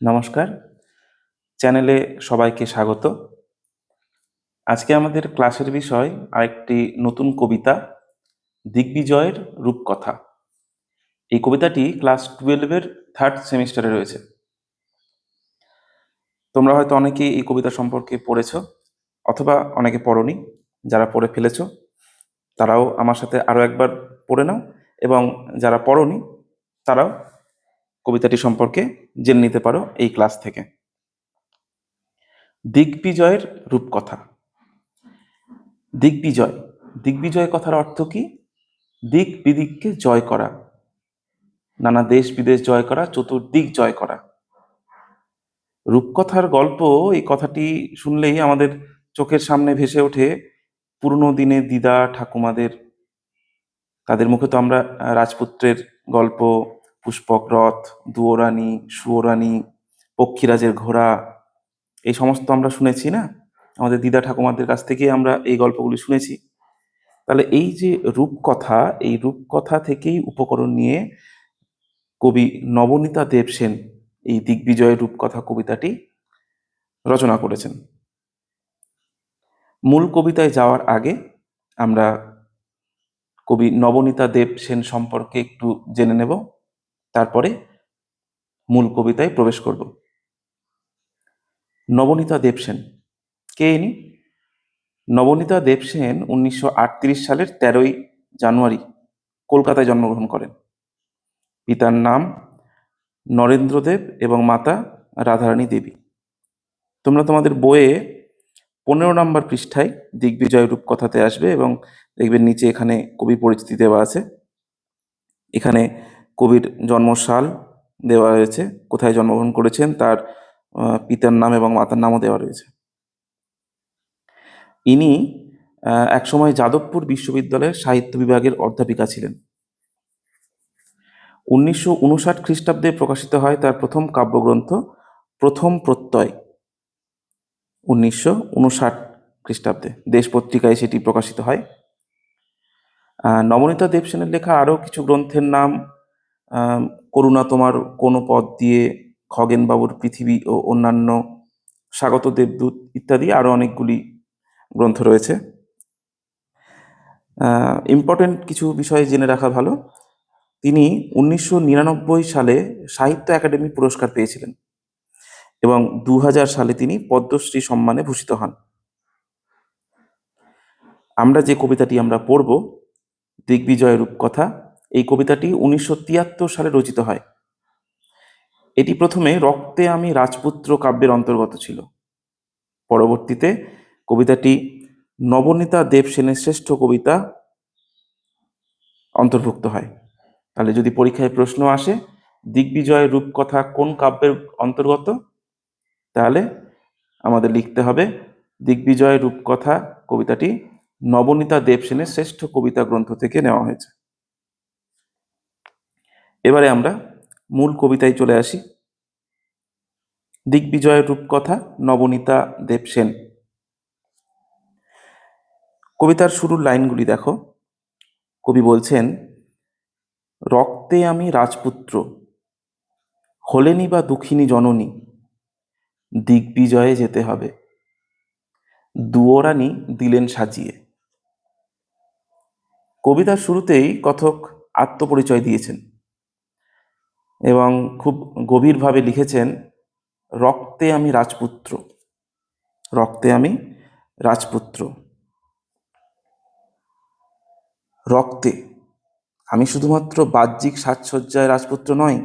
নমস্কার। চ্যানেলে সবাইকে স্বাগত। আজকে আমাদের ক্লাসের বিষয় আরেকটি নতুন কবিতা, দিগ্বিজয়ের রূপকথা। এই কবিতাটি ক্লাস টুয়েলভের থার্ড সেমিস্টারে রয়েছে। তোমরা হয়তো অনেকেই এই কবিতা সম্পর্কে পড়েছ, অথবা অনেকে পড়নি, যারা পড়ে ফেলেছ, তারাও আমার সাথে আরও একবার পড়ে নাও, এবং যারা পড়নি, তারাও কবিতাটি সম্পর্কে জেনে নিতে পারো এই ক্লাস থেকে। দিগ্বিজয়ের রূপকথা। দিগ্বিজয়। দিগ্বিজয় কথার অর্থ কি? দিক বিদিককে জয় করা। নানা দেশ বিদেশ জয় করা, চতুর্দিক জয় করা। রূপকথার গল্প, এই কথাটি শুনলেই আমাদের চোখের সামনে ভেসে ওঠে পুরনো দিনে দিদা ঠাকুমাদের। তাদের মুখে তো আমরা রাজপুত্রের গল্প পুষ্পক রথ দুয়োরানী, সুয়োরানী, পক্ষীরাজের ঘোড়া, এই সমস্ত আমরা শুনেছি না? আমাদের দিদা ঠাকুমাদের কাছ থেকেই আমরা এই গল্পগুলি শুনেছি। তাহলে এই যে রূপকথা, এই রূপকথা থেকেই উপকরণ নিয়ে কবি নবনীতা দেবসেন এই দিগ্বিজয়ের রূপকথা কবিতাটি রচনা করেছেন। মূল কবিতায় যাওয়ার আগে আমরা কবি নবনীতা দেব সেন সম্পর্কে একটু জেনে নেব। তারপরে মূল কবিতায় প্রবেশ করব। নবনীতা দেবসেন কে ইনি? নবনীতা দেবসেন উনিশশো আটত্রিশ সালের তেরোই জানুয়ারি কলকাতায় জন্মগ্রহণ করেন। পিতার নাম নরেন্দ্রদেব এবং মাতা রাধারানী দেবী। তোমরা তোমাদের বইয়ে পনেরো নম্বর পৃষ্ঠায় দিগ্বিজয় রূপকথাতে আসবে এবং দেখবে নিচে এখানে কবি পরিচিতি দেওয়া আছে। এখানে কবির জন্মসাল দেওয়া রয়েছে। কোথায় জন্মগ্রহণ করেছেন তার পিতার নাম এবং মাতার নামও দেওয়া রয়েছে। ইনি একসময় যাদবপুর বিশ্ববিদ্যালয়ের সাহিত্য বিভাগের অধ্যাপিকা ছিলেন। উনিশশো উনষাট খ্রিস্টাব্দে প্রকাশিত হয় তার প্রথম কাব্যগ্রন্থ প্রথম প্রত্যয়। উনিশশো উনষাট খ্রিস্টাব্দে দেশ পত্রিকায় সেটি প্রকাশিত হয়। নবনীতা দেবসেনের লেখা আরও কিছু গ্রন্থের নাম করুণা তোমার কোনো পদ দিয়ে খগেনবাবুর পৃথিবী ও অন্যান্য স্বাগত দেবদূত ইত্যাদি আরও অনেকগুলি গ্রন্থ রয়েছে। ইম্পর্টেন্ট কিছু বিষয় জেনে রাখা ভালো। তিনি উনিশশো নিরানব্বই সালে সাহিত্য একাডেমি পুরস্কার পেয়েছিলেন এবং দু হাজার সালে তিনি পদ্মশ্রী সম্মানে ভূষিত হন। আমরা যে কবিতাটি আমরা পড়ব, দিগ্বিজয় রূপকথা এই কবিতাটি উনিশশো তিয়াত্তর সালে রচিত হয়। এটি প্রথমে রক্তে আমি রাজপুত্র কাব্যের অন্তর্গত ছিল। পরবর্তীতে কবিতাটি নবনীতা দেবসেনের শ্রেষ্ঠ কবিতা অন্তর্ভুক্ত হয়। তাহলে যদি পরীক্ষায় প্রশ্ন আসে, দিগ্বিজয় রূপকথা কোন কাব্যের অন্তর্গত? তাহলে আমাদের লিখতে হবে, দিগ্বিজয় রূপকথা কবিতাটি নবনীতা দেবসেনের শ্রেষ্ঠ কবিতা গ্রন্থ থেকে নেওয়া হয়েছে। এবারে আমরা মূল কবিতায় চলে আসি। দিগ্বিজয় রূপকথা, নবনীতা দেবসেন কবিতার শুরুর লাইনগুলি দেখো। কবি বলছেন, রক্তে আমি রাজপুত্র, হলেনি বা দুঃখিনী জননী, দিগ্বিজয়ে যেতে হবে। দুয়োরানি দিলেন সাজিয়ে। কবিতার শুরুতেই কথক আত্মপরিচয় দিয়েছেন। এবং খুব গভীরভাবে লিখেছেন, রক্তে আমি রাজপুত্র, রক্তে আমি রাজপুত্র। রক্তে, আমি শুধুমাত্র বাহ্যিক সাজসজ্জায় রাজপুত্র নয়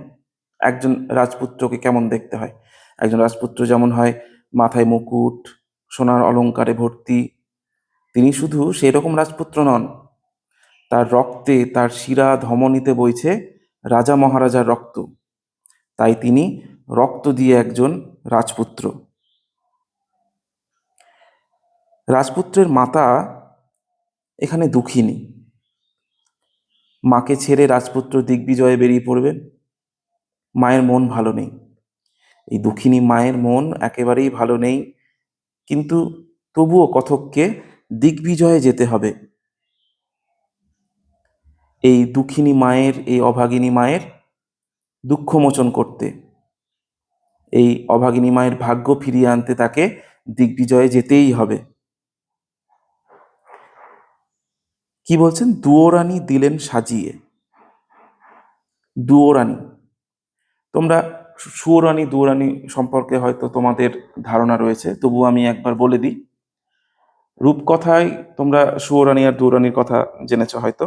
একজন রাজপুত্রকে কেমন দেখতে হয়? একজন রাজপুত্র যেমন হয় মাথায় মুকুট, সোনার অলংকারে ভর্তি, তিনি শুধু সেই রকম রাজপুত্র নন। তার রক্তে তার শিরা ধমনীতে বইছে রাজা মহারাজার রক্ত। তাই তিনি রক্ত দিয়ে একজন রাজপুত্র। রাজপুত্রের মাতা এখানে দুঃখিনী। মাকে ছেড়ে রাজপুত্র দিগ্বিজয়ে বেরিয়ে পড়বেন। মায়ের মন ভালো নেই। এই দুঃখিনী মায়ের মন একেবারেই ভালো নেই। কিন্তু তবুও কথককে দিগ্বিজয়ে যেতে হবে। এই দুঃখিনী মায়ের, এই অভাগিনী মায়ের দুঃখ মোচন করতে, এই অভাগিনী মায়ের ভাগ্য ফিরিয়ে আনতে তাকে দিগ্বিজয়ে যেতেই হবে। কি বলছেন? দুয়োরানী দিলেন সাজিয়ে। দুয়োরানী তোমরা সুয়োরানী দুয়োরানী সম্পর্কে হয়তো তোমাদের ধারণা রয়েছে তবু আমি একবার বলে দিই। রূপকথায় তোমরা সুয়োরানী আর দুয়োরানীর কথা জেনেছ হয়তো।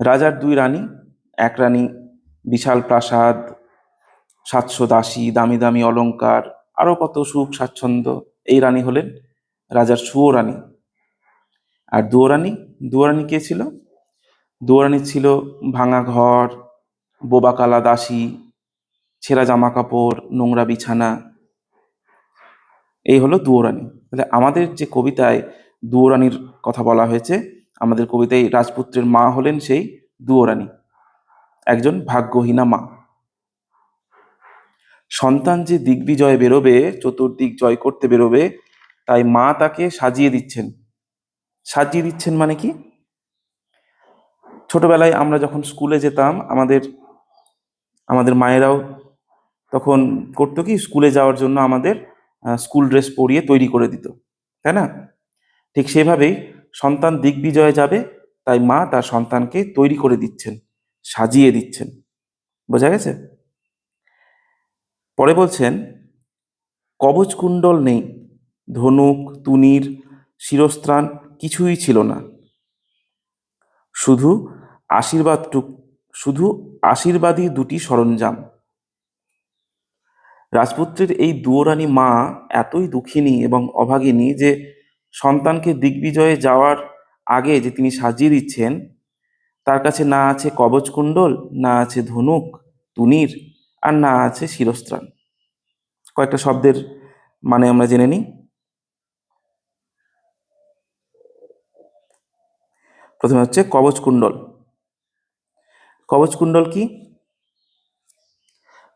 রাজার দুই রানী, এক রানী বিশাল প্রাসাদ, সাতশো দাসী, দামি দামি অলংকার, আরও কত সুখ স্বাচ্ছন্দ্য। এই রানী হলেন রাজার সুয়োরানী আর দুয়োরানী দুয়োরানী কে ছিল? দুয়োরানী ছিল ভাঙা ঘর বোবাকালা দাসী, ছেঁড়া জামা কাপড়, নোংরা বিছানা। এই হলো দুয়োরানী তাহলে আমাদের যে কবিতায় দুয়োরানীর কথা বলা হয়েছে আমাদের কবিতায় রাজপুত্রের মা হলেন সেই দুয়োরানী, একজন ভাগ্যহীনা মা। সন্তান যে দিগ্বিজয়ে বেরোবে, চতুর্দিক জয় করতে বেরোবে, তাই মা তাকে সাজিয়ে দিচ্ছেন। সাজিয়ে দিচ্ছেন মানে কি? ছোটবেলায় আমরা যখন স্কুলে যেতাম, আমাদের আমাদের মায়েরাও তখন করতো কি, স্কুলে যাওয়ার জন্য আমাদের স্কুল ড্রেস পরিয়ে তৈরি করে দিত, তাই না? ঠিক সেভাবেই সন্তান দিগ্বিজয়ে যাবে, তাই মা তার সন্তানকে তৈরি করে দিচ্ছেন, সাজিয়ে দিচ্ছেন। বোঝা গেছে? পরে বলছেন, কবচ কুণ্ডল নেই, ধনুক, তুনির, শিরস্ত্রাণ কিছুই ছিল না। শুধু আশীর্বাদটুক শুধু আশীর্বাদী দুটি সরঞ্জাম। রাজপুত্রের এই দুয়োরানী মা এতই দুঃখিনী এবং অভাগিনী যে সন্তানকে দিগ্বিজয়ে যাওয়ার আগে যে তিনি সাজিয়ে দিচ্ছেন, তার কাছে না আছে কবচকুণ্ডল না আছে ধনুক, তুনির, আর না আছে শিরস্ত্রাণ। কয়েকটা শব্দের মানে আমরা জেনে নিই। প্রথমে হচ্ছে কবচকুণ্ডল কবচকুণ্ডল কি?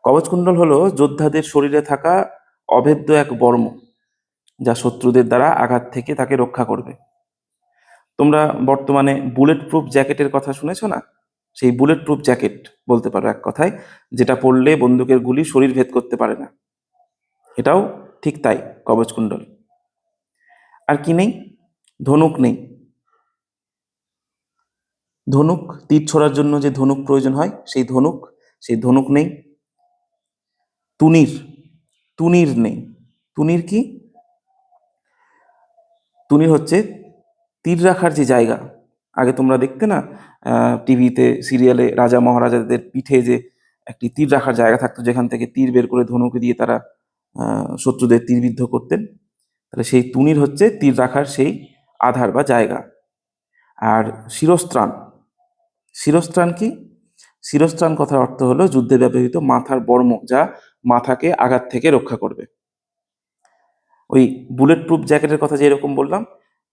কবচকুণ্ডল হলো যোদ্ধাদের শরীরে থাকা অভেদ্য এক বর্ম। যা শত্রুদের দ্বারা আঘাত থেকে তাকে রক্ষা করবে। তোমরা বর্তমানে বুলেট প্রুফ জ্যাকেটের কথা শুনেছো না? সেই বুলেট প্রুফ জ্যাকেট বলতে পারো এক কথায়, যেটা পরলে বন্দুকের গুলি শরীর ভেদ করতে পারে না। এটাও ঠিক তাই কবচকুণ্ডল আর কি নেই? ধনুক নেই। ধনুক তীর ছোড়ার জন্য যে ধনুক প্রয়োজন হয়, সেই ধনুক সেই ধনুক নেই। তুনির তুনির নেই। তুনির কি? তুনির হচ্ছে তীর রাখার যে জায়গা, আগে তোমরা দেখতে না টিভিতে, সিরিয়ালে রাজা মহারাজাদের পিঠে যে একটি তীর রাখার জায়গা থাকতো, যেখান থেকে তীর বের করে ধনুক দিয়ে তারা শত্রুদের তীরবিদ্ধ করতেন, তাহলে সেই তুনির হচ্ছে তীর রাখার সেই আধার বা জায়গা। আর শিরস্ত্রাণ শিরস্ত্রাণ কি? শিরস্ত্রাণ কথার অর্থ হলো যুদ্ধে ব্যবহৃত মাথার বর্ম, যা মাথাকে আঘাত থেকে রক্ষা করবে। ওই বুলেট প্রুফ জ্যাকেটের কথা যে এরকম বললাম,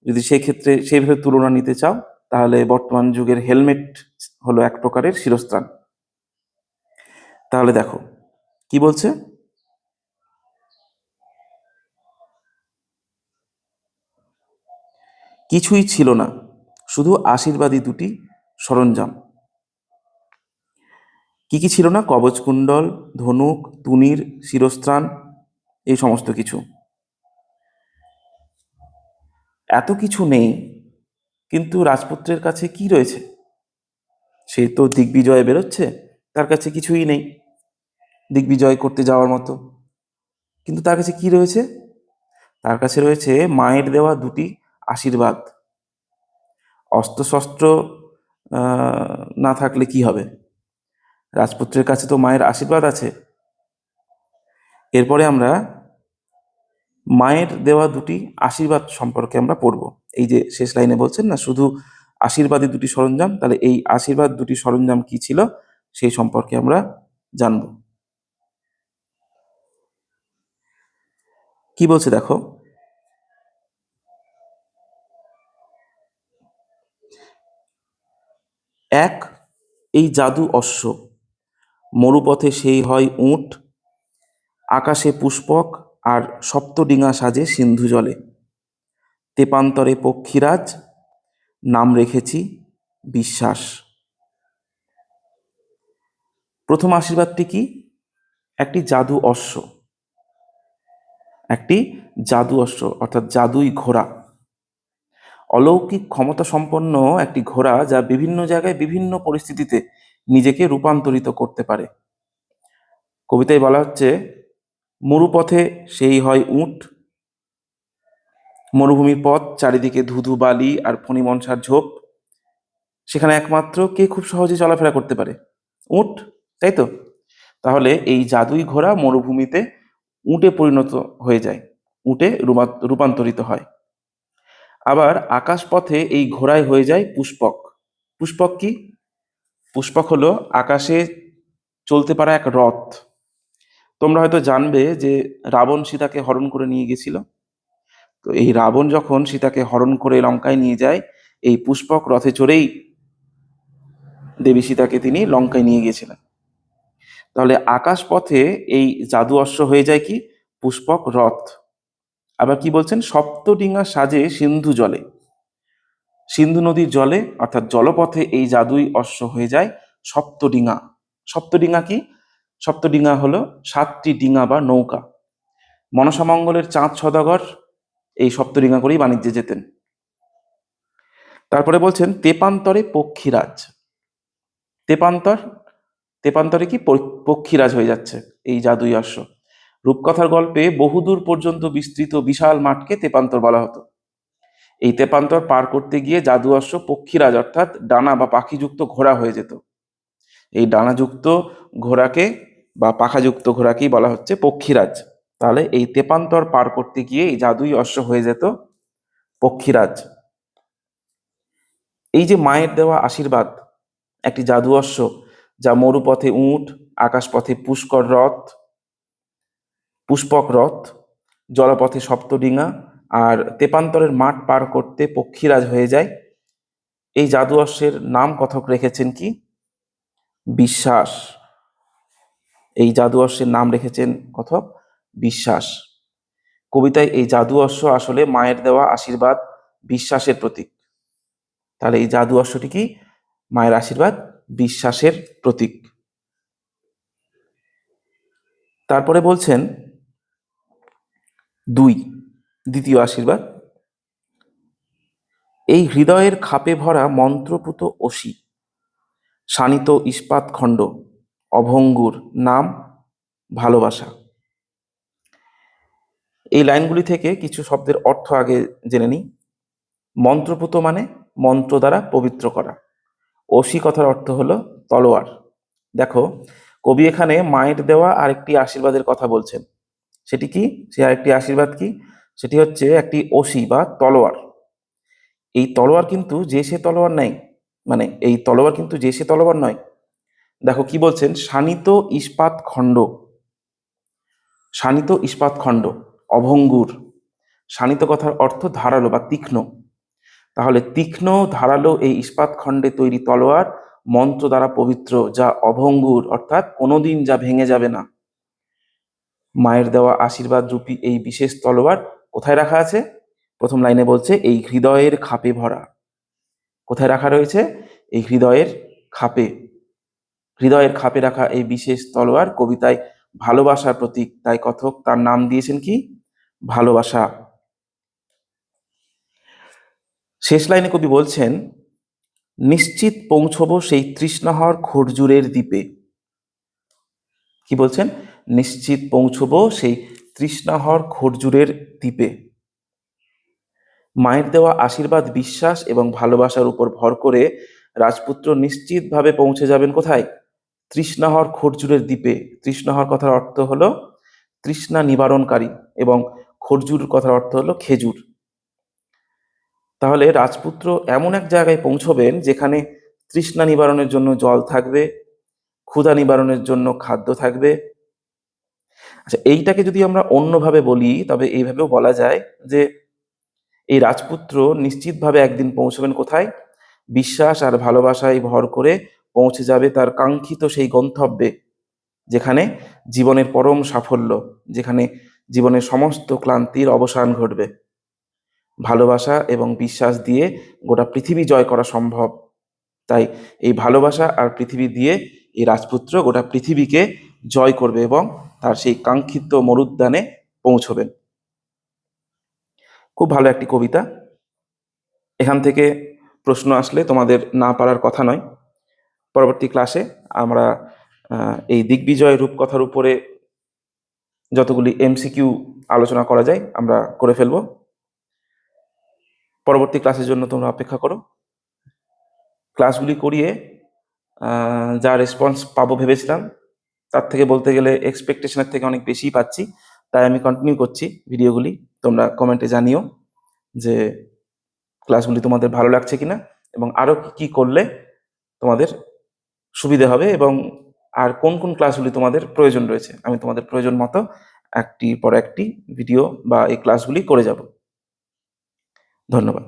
যদি সেই ক্ষেত্রে সেইভাবে তুলনা নিতে চাও, তাহলে বর্তমান যুগের হেলমেট হলো এক প্রকারের শিরস্ত্রাণ। তাহলে দেখো, কি বলছে? কিছুই ছিল না, শুধু আশীর্বাদী দুটি সরঞ্জাম। কি কি ছিল না? কবচকুণ্ডল, ধনুক, তুনির, শিরস্ত্রাণ, এই সমস্ত কিছু। এত কিছু নেই, কিন্তু রাজপুত্রের কাছে কি রয়েছে? সে তো দিগ্বিজয়ে বেরোচ্ছে, তার কাছে কিছুই নেই। দিগ্বিজয় করতে যাওয়ার মতো। কিন্তু তার কাছে কি রয়েছে? তার কাছে রয়েছে মায়ের দেওয়া দুটি আশীর্বাদ। অস্ত্রশস্ত্র না থাকলে কি হবে? রাজপুত্রের কাছে তো মায়ের আশীর্বাদ আছে। এরপরে আমরা মায়ের দেওয়া দুটি আশীর্বাদ সম্পর্কে আমরা পড়ব। এই যে শেষ লাইনে বলছেন না, শুধু আশীর্বাদী দুটি সরঞ্জাম, তাহলে এই আশীর্বাদ দুটি সরঞ্জাম কি ছিল সেই সম্পর্কে আমরা জানব। কি বলছে দেখো? এক, এই জাদু অশ্ব। মরুপথে সেই হয় উট, আকাশে পুষ্পক আর সপ্তডিঙা সাজে সিন্ধু জলে। তেপান্তরে পক্ষীরাজ, নাম রেখেছি বিশ্বাস। প্রথম আশীর্বাদটি কি? একটি জাদু অশ্ব। একটি জাদু অশ্ব, অর্থাৎ জাদুই ঘোড়া। অলৌকিক ক্ষমতা সম্পন্ন একটি ঘোড়া যা বিভিন্ন জায়গায় বিভিন্ন পরিস্থিতিতে নিজেকে রূপান্তরিত করতে পারে। কবিতায় বলা হচ্ছে মরুপথে সেই হয় উট। মরুভূমির পথ, চারিদিকে ধুধু বালি আর ফণিমনসার ঝোপ। সেখানে একমাত্র কে খুব সহজে চলাফেরা করতে পারে? উট, তাই তো? তাহলে এই জাদুই ঘোড়া মরুভূমিতে উঁটে পরিণত হয়ে যায়, উঁটে রূপান্তরিত হয়। আবার আকাশপথে এই ঘোড়ায় হয়ে যায় পুষ্পক। পুষ্পক কি? পুষ্পক হলো আকাশে চলতে পারা এক রথ। তোমরা হয়তো জানবে যে রাবণ সীতাকে হরণ করে নিয়ে গেছিল। তো এই রাবণ যখন সীতাকে হরণ করে লঙ্কায় নিয়ে যায়, এই পুষ্পক রথে চড়েই দেবী সীতাকে তিনি লঙ্কায় নিয়ে গিয়েছিলেন। তাহলে আকাশ পথে এই জাদু অশ্ব হয়ে যায় কি? পুষ্পক রথ। আবার কি বলছেন? সপ্তডিঙা সাজে সিন্ধু জলে। সিন্ধু নদীর জলে, অর্থাৎ জলপথে এই জাদুই অশ্ব হয়ে যায় সপ্তডিঙা সপ্তডিঙা কি? সপ্তডিঙা হলো সাতটি ডিঙা বা নৌকা। মনসামঙ্গলের চাঁদ সদাগর এই সপ্তডিঙা করেই বাণিজ্যে যেতেন। তারপরে বলছেন, তেপান্তরে পক্ষীরাজ। তেপান্তর, তেপান্তরে কি পক্ষীরাজ হয়ে যাচ্ছে এই জাদুই অশ্ব। রূপকথার গল্পে বহুদূর পর্যন্ত বিস্তৃত বিশাল মাঠকে তেপান্তর বলা হতো। এই তেপান্তর পার করতে গিয়ে জাদু অশ্ব পক্ষীরাজ অর্থাৎ ডানা বা পাখিযুক্ত ঘোড়া হয়ে যেত। এই ডানাযুক্ত ঘোড়াকে বা পাখাযুক্ত ঘোড়াকেই বলা হচ্ছে পক্ষীরাজ। তাহলে এই তেপান্তর পার করতে গিয়ে এই জাদুই অশ্ব হয়ে যেত পক্ষীরাজ। এই যে মায়ের দেওয়া আশীর্বাদ, একটি জাদু অশ্ব, যা মরুপথে উট, আকাশপথে পুষ্কর রথ, পুষ্পক রথ, জলপথে সপ্তডিঙা আর তেপান্তরের মাঠ পার করতে পক্ষীরাজ হয়ে যায়, এই জাদু অশ্বের নাম কথক রেখেছেন কি? বিশ্বাস। এই জাদু অশ্বের নাম রেখেছেন কথক বিশ্বাস। কবিতায় এই জাদু অশ্ব আসলে মায়ের দেওয়া আশীর্বাদ, বিশ্বাসের প্রতীক। তাহলে এই জাদু অশ্বটি কি? মায়ের আশীর্বাদ, বিশ্বাসের প্রতীক। তারপরে বলছেন, দুই, দ্বিতীয় আশীর্বাদ। এই হৃদয়ের খাপে ভরা মন্ত্রপুত অসি শানিত ইস্পাত খণ্ড, অভঙ্গুর নাম, ভালোবাসা। এই লাইনগুলি থেকে কিছু শব্দের অর্থ আগে জেনে নিই। মন্ত্রপুত মানে মন্ত্র দ্বারা পবিত্র করা। অসি কথার অর্থ হলো তলোয়ার। দেখো, কবি এখানে মায়ের দেওয়া আরেকটি আশীর্বাদের কথা বলছেন। সেটি কি? সে আরেকটি আশীর্বাদ কি? সেটি হচ্ছে একটি অসি বা তলোয়ার। এই তলোয়ার কিন্তু যে সে তলোয়ার নাই মানে এই তলোয়ার কিন্তু যে সে তলোয়ার নয়। দেখো কি বলছেন? শানিত ইস্পাত খণ্ড। শানিত ইস্পাত খণ্ড, অভঙ্গুর। শানিত কথার অর্থ ধারালো বা তীক্ষ্ণ। তাহলে তীক্ষ্ণ, ধারালো এই ইস্পাত খণ্ডে তৈরি তলোয়ার মন্ত্র দ্বারা পবিত্র, যা অভঙ্গুর, অর্থাৎ কোনোদিন যা ভেঙে যাবে না। মায়ের দেওয়া আশীর্বাদ রূপী এই বিশেষ তলোয়ার কোথায় রাখা আছে? প্রথম লাইনে বলছে, এই হৃদয়ের খাপে ভরা। কোথায় রাখা রয়েছে? এই হৃদয়ের খাপে। হৃদয়ের খাপে রাখা এই বিশেষ তলোয়ার কবিতায় ভালোবাসার প্রতীক। তাই কথক তার নাম দিয়েছেন কি? ভালোবাসা। শেষ লাইনে কবি বলছেন, নিশ্চিত পৌঁছব সেই তৃষ্ণাহর খরজুরের দ্বীপে। কি বলছেন? নিশ্চিত পৌঁছব সেই তৃষ্ণাহর খরজুরের দ্বীপে। মায়ের দেওয়া আশীর্বাদ, বিশ্বাস এবং ভালোবাসার উপর ভর করে রাজপুত্র নিশ্চিতভাবে পৌঁছে যাবেন কোথায়? তৃষ্ণাহর খরজুরের দ্বীপে। তৃষ্ণাহর কথার অর্থ হলো তৃষ্ণা নিবারণকারী এবং খরজুর কথার অর্থ হলো খেজুর। তাহলে রাজপুত্র এমন এক জায়গায় পৌঁছবেন যেখানে তৃষ্ণা নিবারণের জন্য জল থাকবে, ক্ষুধা নিবারণের জন্য খাদ্য থাকবে। আচ্ছা এইটাকে যদি আমরা অন্যভাবে বলি, তবে এইভাবেও বলা যায় যে এই রাজপুত্র নিশ্চিতভাবে একদিন পৌঁছবেন কোথায়? বিশ্বাস আর ভালোবাসায় ভর করে পৌঁছে যাবে তার কাঙ্ক্ষিত সেই গন্তব্যে, যেখানে জীবনের পরম সাফল্য, যেখানে জীবনের সমস্ত ক্লান্তির অবসান ঘটবে। ভালোবাসা এবং বিশ্বাস দিয়ে গোটা পৃথিবী জয় করা সম্ভব। তাই এই ভালোবাসা আর পৃথিবী দিয়ে এই রাজপুত্র গোটা পৃথিবীকে জয় করবে এবং তার সেই কাঙ্ক্ষিত মরুদ্যানে পৌঁছবেন। খুব ভালো একটি কবিতা। এখান থেকে প্রশ্ন আসলে তোমাদের না পারার কথা নয়। পরবর্তী ক্লাসে আমরা এই দিগ্বিজয় রূপকথার উপরে যতগুলি এমসিকিউ আলোচনা করা যায়, আমরা করে ফেলব। পরবর্তী ক্লাসের জন্য তোমরা অপেক্ষা করো। ক্লাসগুলি করিয়ে যা রেসপন্স পাবো ভেবেছিলাম, তার থেকে বলতে গেলে এক্সপেকটেশনের থেকে অনেক বেশিই পাচ্ছি, তাই আমি কন্টিনিউ করছি ভিডিওগুলি তোমরা কমেন্টে জানিও যে ক্লাসগুলি তোমাদের ভালো লাগছে কিনা এবং আরও কি করলে তোমাদের সুবিধে হবে এবং আর কোন কোন ক্লাসগুলি তোমাদের প্রয়োজন রয়েছে। আমি তোমাদের প্রয়োজন মতো একটি পর একটি ভিডিও বা এই ক্লাসগুলি করে যাব। ধন্যবাদ।